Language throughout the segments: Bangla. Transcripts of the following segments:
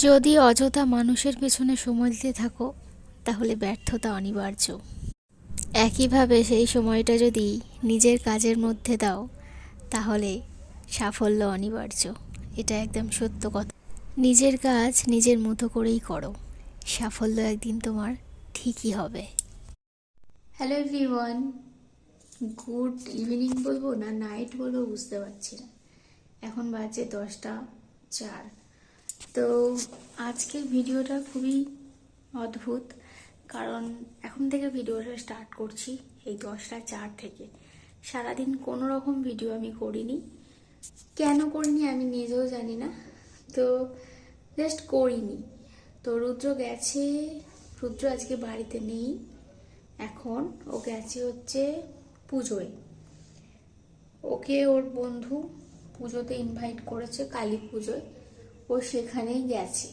যদি অযথা মানুষের পেছনে সময় দিতে থাকো, তাহলে ব্যর্থতা অনিবার্য। একইভাবে সেই সময়টা যদি নিজের কাজের মধ্যে দাও, তাহলে সাফল্য অনিবার্য। এটা একদম সত্য কথা। নিজের কাজ নিজের মতো করেই করো। সাফল্য একদিন তোমার ঠিকই হবে। হ্যালো এভরিওয়ান গুড ইভিনিং বলব না নাইট বলব বুঝতে পারছি না। এখন বাজে দশটা চার। তো আজকের ভিডিওটা খুবই অদ্ভুত, কারণ এখন থেকে ভিডিওটা স্টার্ট করছি এই দশটা চার থেকে। সারাদিন কোনো রকম ভিডিও আমি করিনি। কেন করিনি আমি নিজেও জানি না। তো জাস্ট করিনি। তো রুদ্র গেছে, রুদ্র আজকে বাড়িতে নেই। এখন ও গেছে হচ্ছে পুজোয়। ওকে ওর বন্ধু পুজোতে ইনভাইট করেছে কালী পুজোয়। ও সেখানেই গেছে।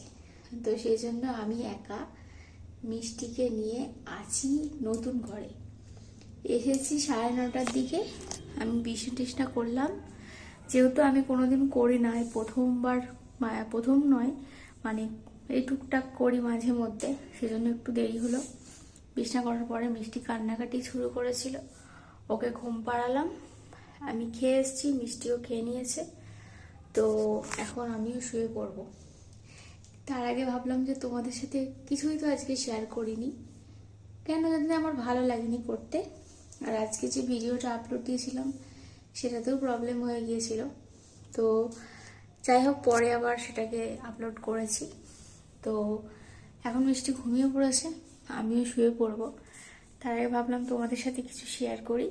তো সেই জন্য আমি একা মিষ্টিকে নিয়ে আছি নতুন ঘরে। এসেছি সাড়ে নটার দিকে। আমি বিছনা টিসনা করলাম। যেহেতু আমি কোনোদিন করি না প্রথমবার প্রথম নয় মানে এই টুকটাক করি মাঝে মধ্যে, সেজন্য একটু দেরি হলো। বিছনা করার পরে মিষ্টি কান্নাকাটি শুরু করেছিল। ওকে ঘুম পাড়ালাম। আমি খেয়ে এসেছি, মিষ্টিও খেয়ে নিয়েছে। তো এখন আমিও শুয়ে পড়ব। তার আগে ভাবলাম যে তোমাদের সাথে কিছুই তো আজকে শেয়ার করিনি। কেন জানি আমার ভালো লাগেনি করতে। আর আজকে যে ভিডিওটা আপলোড দিয়েছিলাম, সেটাতেও প্রবলেম হয়ে গিয়েছিল। তো যাই হোক, পরে আবার সেটাকে আপলোড করেছি। তো এখন মিষ্টি ঘুমিয়ে পড়েছে, আমিও শুয়ে পড়ব। তার আগে ভাবলাম তোমাদের সাথে কিছু শেয়ার করি,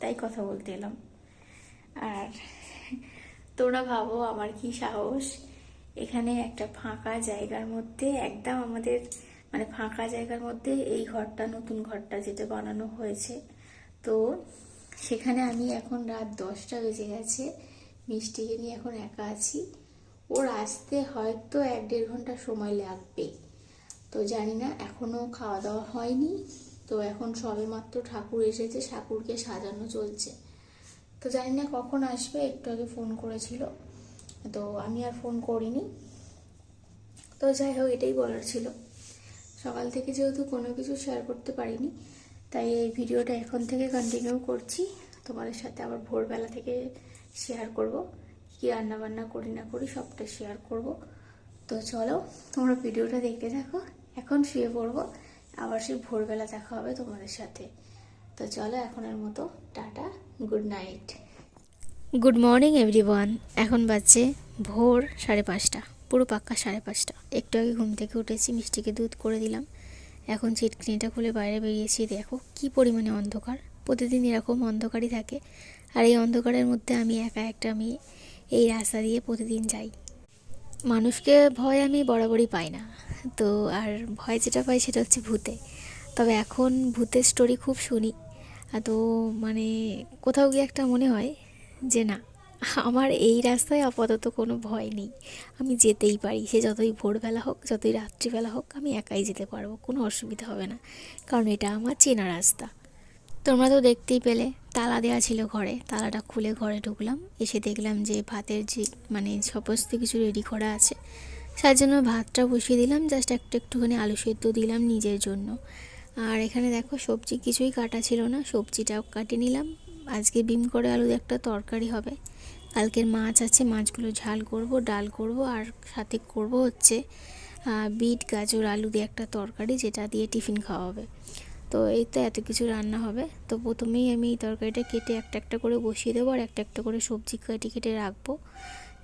তাই কথা বলতে এলাম। আর তোমরা ভাবো আমার কি সাহস? এখানে একটা ফাঁকা জায়গার মধ্যে, একদম আমাদের মানে ফাঁকা জায়গার মধ্যে এই ঘরটা, নতুন ঘরটা যেটা বানানো হয়েছে। তো সেখানে আমি এখন রাত দশটা বেজে গেছে। মিষ্টিকে নিয়ে এখন একা আছি। ওর আসতে হয়তো এক দেড় ঘণ্টা সময় লাগবে। তো জানি না এখনও খাওয়া দাওয়া হয়নি। তো এখন সবে মাত্র ঠাকুর এসেছে, ঠাকুরকে সাজানো চলছে। তো জানি না কখন আসবে, একটু আগে ফোন করেছিল। তো আমি আর ফোন করিনি। তো যাই হোক, এটাই বলার ছিল। সকাল থেকে যেহেতু কোনো কিছু শেয়ার করতে পারিনি, তাই এই ভিডিওটা এখন থেকে কন্টিনিউ করছি। তোমাদের সাথে আবার ভোরবেলা থেকে শেয়ার করব। কী রান্না বান্না করি না করি সবটা শেয়ার করব। তো চলো, তোমরা ভিডিওটা দেখতে থাকো। এখন শুয়ে পড়ব। আবার সেই ভোরবেলা দেখা হবে তোমাদের সাথে। তো চলো এখনের মতো tata good night good morning everyone এখন বাজছে ভোর সাড়ে পাঁচটা, পুরো পাক্কা সাড়ে পাঁচটা। একটু আগে ঘুম থেকে উঠেছি, মিষ্টিকে দুধ করে দিলাম। এখন চিটকিনিটা খুলে বাইরে বেরিয়েছি, দেখো কি পরিমাণে অন্ধকার। প্রতিদিন এরকম অন্ধকারই থাকে। আর এই অন্ধকারের মধ্যে আমি একা একটা আমি এই রাস্তা দিয়ে প্রতিদিন যাই। মানুষকে ভয় আমি বরাবরই পাই না। তো আর ভয় যেটা পাই সেটা হচ্ছে ভূতে। তবে এখন ভূতের স্টোরি খুব শুনি। তো মানে কোথাও গিয়ে একটা মনে হয় যে না, আমার এই রাস্তায় আপাতত কোনো ভয় নেই। আমি যেতেই পারি, সে যতই ভোরবেলা হোক, যতই রাত্রিবেলা হোক, আমি একাই যেতে পারব, কোনো অসুবিধা হবে না। কারণ এটা আমার চেনা রাস্তা। তোমরা তো দেখতেই পেলে, তালা দেওয়া ছিল ঘরে, তালাটা খুলে ঘরে ঢুকলাম, এসে দেখলাম যে ভাতের যে মানে সমস্ত কিছু রেডি করা আছে, তার জন্য ভাতটা বসিয়ে দিলাম জাস্ট একটু একটুখানি আলু সেদ্ধ দিলাম নিজের জন্য। আর এখানে দেখো সবজি কিছুই কাটা ছিল না, সবজিটাও কাটে নিলাম। আজকে বিম করে আলু একটা তরকারি হবে। কালকের মাছ আছে, মাছগুলো ঝাল করব, ডাল করব, আর সাথে করব হচ্ছে বিট, গাজর, আলু দিয়ে একটা তরকারি, যেটা দিয়ে টিফিন খাওয়া হবে। তো এই তো এত কিছু রান্না হবে। তো প্রথমেই আমি এই তরকারিটা কেটে একটা একটা করে বসিয়ে দেবো, আর একটা একটা করে সবজি কেটে কেটে রাখব।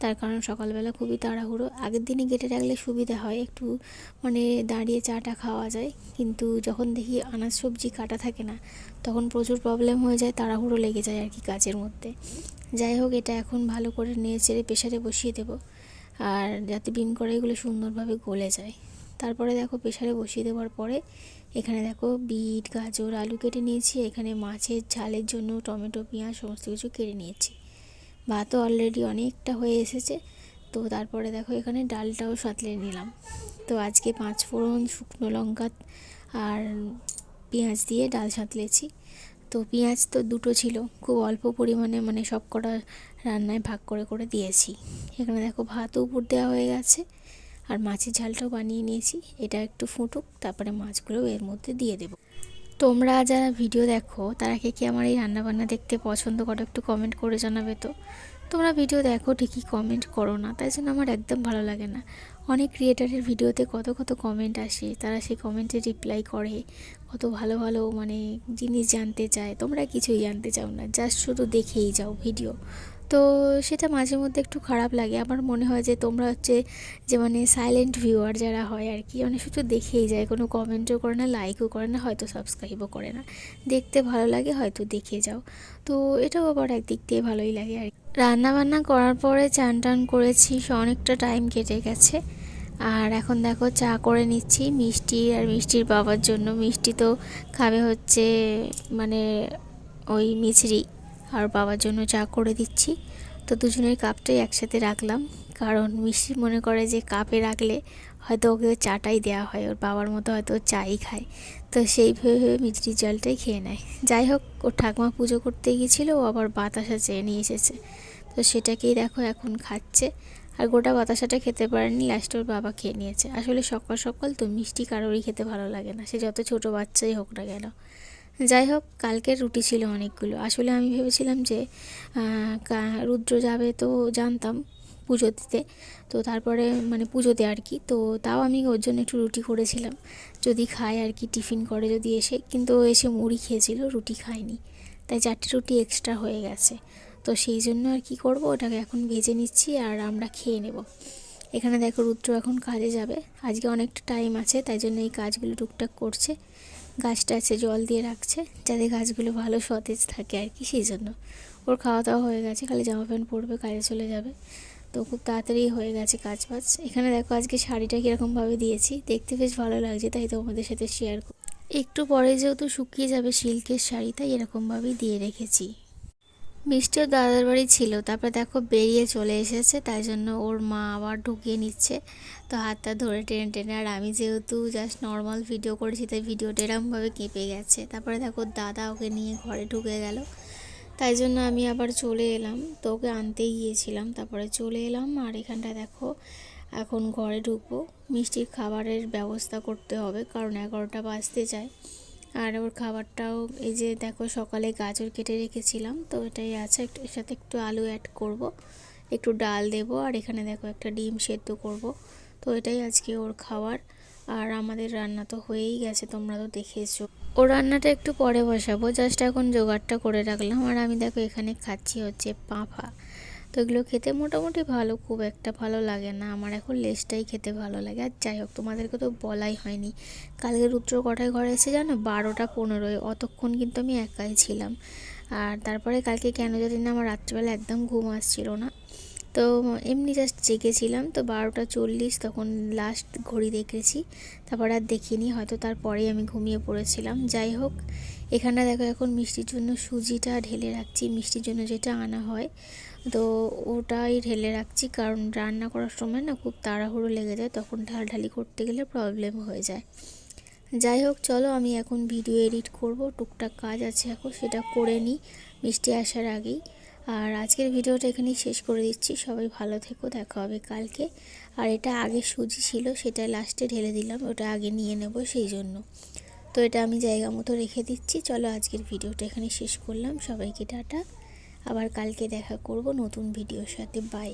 তার কারণ সকালবেলা খুবই তাড়াহুড়ো। আগের দিনে কেটে রাখলে সুবিধা হয়, একটু মানে দাঁড়িয়ে চাটা খাওয়া যায়। কিন্তু যখন দেখি আনাজ সবজি কাটা থাকে না, তখন প্রচুর প্রবলেম হয়ে যায়, তাড়াহুড়ো লেগে যায় আর কি কাজের মধ্যে। যাই হোক, এটা এখন ভালো করে নেড়ে চেড়ে প্রেশারে বসিয়ে দেবো। আর যাতে বিম করে এগুলো সুন্দরভাবে গলে যায়। তারপরে দেখো প্রেশারে বসিয়ে দেওয়ার পরে, এখানে দেখো বিট, গাজর, আলু কেটে নিয়েছি। এখানে মাছের ঝালের জন্য টমেটো, পেঁয়াজ, সমস্ত কিছু কেটে নিয়েছি। ভাতও অলরেডি অনেকটা হয়ে এসেছে। তো তারপরে দেখো এখানে ডালটাও সাঁতলে নিলাম। তো আজকে পাঁচ ফোড়ন, শুকনো লঙ্কা আর পেঁয়াজ দিয়ে ডাল সাঁতলেছি। তো পেঁয়াজ তো দুটো ছিল, খুব অল্প পরিমাণে মানে সব কটা রান্নায় ভাগ করে করে দিয়েছি। এখানে দেখো ভাতও উপর দেওয়া হয়ে গেছে আর মাছের ঝালটাও বানিয়ে নিয়েছি। এটা একটু ফুটুক, তারপরে মাছগুলো এর মধ্যে দিয়ে দেবো। তোমরা যারা ভিডিও দেখো, তারা কে কি আমার এই রান্নাবান্না দেখতে পছন্দ করো একটু কমেন্ট করে জানাবে তো। তোমরা ভিডিও দেখো, ঠিকই কমেন্ট করো না, তাই জন্য আমার একদম ভালো লাগে না। অনেক ক্রিয়েটারের ভিডিওতে কত কত কমেন্ট আসে, তারা সেই কমেন্টে রিপ্লাই করে, কত ভালো ভালো মানে জিনিস জানতে চায়। তোমরা কিছুই জানতে চাও না জাস্ট শুধু দেখেই যাও ভিডিও তো সেটা মাঝে মধ্যে একটু খারাপ লাগে। আমার মনে হয় যে তোমরা হচ্ছে যে মানে সাইলেন্ট ভিউয়ার যারা হয় আর কি মানে শুধু দেখেই যায়, কোনো কমেন্টও করে না লাইকও করে না, হয়তো সাবস্ক্রাইবও করে না। দেখতে ভালো লাগে, হয়তো দেখে যাও। তো এটাও আবার একদিক দিয়ে ভালোই লাগে আর রান্না বান্না করার পরে চান টান করেছি অনেকটা টাইম কেটে গেছে। আর এখন দেখো চা করে নিচ্ছি, মিষ্টি আর মিষ্টির বাবার জন্য। মিষ্টি তো খাবে হচ্ছে মানে ওই মিছরি। আর বাবার জন্য চা করে দিচ্ছি। তো দুজনের কাপটাই একসাথে রাখলাম। কারণ মিষ্টি মনে করে যে কাপে রাখলে হয়তো ওকে চাটাই দেওয়া হয়, ওর বাবার মতো হয়তো চাই খায়। তো সেই ভেবে মিষ্টির জলটাই খেয়ে নেয়। যাই হোক, ওর ঠাকুমা পুজো করতে গিয়েছিল, ও আবার বাতাসা চেয়ে নিয়ে এসেছে। তো সেটাকেই দেখো এখন খাচ্ছে। আর গোটা বাতাসাটা খেতে পারেনি লাস্টে ওর বাবা খেয়ে নিয়েছে। আসলে সকাল সকাল তো মিষ্টি কারোরই খেতে ভালো লাগে না। সে যত ছোটো বাচ্চাই হোক না কেন। যাই হোক, কালকের রুটি ছিল অনেকগুলো। আসলে আমি ভেবেছিলাম যে রুদ্র যাবে তো জানতাম পুজো দিতে। তো তারপরে মানে পুজোতে আর কি। তো তাও আমি ওর জন্য একটু রুটি করেছিলাম। যদি খায় আর কি, টিফিন করে যদি এসে। কিন্তু এসে মুড়ি খেয়েছিল, রুটি খায়নি। তাই চারটে রুটি এক্সট্রা হয়ে গেছে। তো সেই জন্য আর কি করব, ওটাকে এখন ভেজে নিচ্ছি আর আমরা খেয়ে নেব। এখানে দেখো রুদ্র এখন কাজে যাবে। আজকে অনেকটা টাইম আছে, তাই জন্য এই কাজগুলো টুকটাক করছে। গাছটা আছে, জল দিয়ে রাখছে যাতে গাছগুলো ভালো সতেজ থাকে আর কি, সেই জন্য। ওর খাওয়া দাওয়া হয়ে গেছে, খালি জামা প্যান্ট পরবে, কাজে চলে যাবে। তো খুব তাড়াতাড়ি হয়ে গেছে কাজ বাজ এখানে দেখো আজকে শাড়িটা কীরকমভাবে দিয়েছি, দেখতে বেশ ভালো লাগছে, তাই তোমাদের সাথে শেয়ার একটু পরে যেহেতু শুকিয়ে যাবে সিল্কের শাড়ি, তাই এরকমভাবেই দিয়ে রেখেছি। মিষ্টিও দাদার বাড়ি ছিল, তারপরে দেখো বেরিয়ে চলে এসেছে, তাই জন্য ওর মা আবার ঢুকিয়ে নিচ্ছে। তো হাতটা ধরে টেনে টেনে, আর আমি যেহেতু জাস্ট নর্মাল ভিডিও করেছি, তাই ভিডিওটা এরমভাবে কেঁপে গেছে। তারপরে দেখো দাদা ওকে নিয়ে ঘরে ঢুকে গেল। তাই জন্য আমি আবার চলে এলাম। তো ওকে আনতেই গিয়েছিলাম, তারপরে চলে এলাম, আর এখানটা দেখো এখন ঘরে ঢুকবো। মিষ্টির খাবারের ব্যবস্থা করতে হবে, কারণ এগারোটা বাজতে যায়। আর ওর খাবারটাও এই যে দেখো সকালে গাজর কেটে রেখেছিলাম, তো এটাই আছে। একটু এর সাথে একটু আলু অ্যাড করব, একটু ডাল দেব, আর এখানে দেখো একটা ডিম সেদ্ধ করব। তো এটাই আজকে ওর খাবার, আর আমাদের রান্না তো হয়েই গেছে, তোমরা তো দেখেছ। ও রান্নাটা একটু পরে বসাবো, জাস্ট এখন জোগাড়টা করে রাখলাম। আর আমি দেখো এখানে খাচ্ছি হচ্ছে পাঁফা। তো এগুলো খেতে মোটামুটি ভালো, খুব একটা ভালো লাগে না। আমার এখন লেসটাই খেতে ভালো লাগে। আর যাই হোক, তোমাদেরকে তো বলাই হয়নি। কালকে রুদ্র কটায় ঘরে এসে জানো? বারোটা পনেরোয়। অতক্ষণ কিন্তু আমি একাই ছিলাম। আর তারপরে কালকে কেন জানি না আমার রাত্রিবেলা একদম ঘুম আসছিল না। তো এমনি জাস্ট জেগেছিলাম। তো বারোটা চল্লিশ তখন লাস্ট ঘড়ি দেখেছি। তারপর আর দেখিনি। হয়তো তারপরেই আমি ঘুমিয়ে পড়েছিলাম। যাই হোক এখানে দেখো এখন মিষ্টির জন্য সুজিটা ঢেলে রাখছি, মিষ্টির জন্য যেটা আনা হয়। তো ওটাই ঢেলে রাখছি, কারণ রান্না করার সময় না খুব তাড়াহুড়ো লেগে যায়, তখন ঢালঢালি করতে গেলে প্রবলেম হয়ে যায়। যাই হোক, চলো আমি এখন ভিডিও এডিট করব, টুকটাক কাজ আছে এখন, সেটা করে নিই, মিষ্টি আসার আগেই। আর আজকের ভিডিওটা এখানেই শেষ করে দিচ্ছি, সবাই ভালো থেকো, দেখা হবে কালকে। আর এটা আগে সুজি ছিল সেটা লাস্টে ঢেলে দিলাম, ওটা আগে নিয়ে নেব, সেই জন্য। তো এটা আমি জায়গা মতো রেখে দিচ্ছি। চলো আজকের ভিডিওটা এখানে শেষ করলাম। সবাইকে টাটা। আবার কালকে দেখা করব নতুন ভিডিওর সাথে। বাই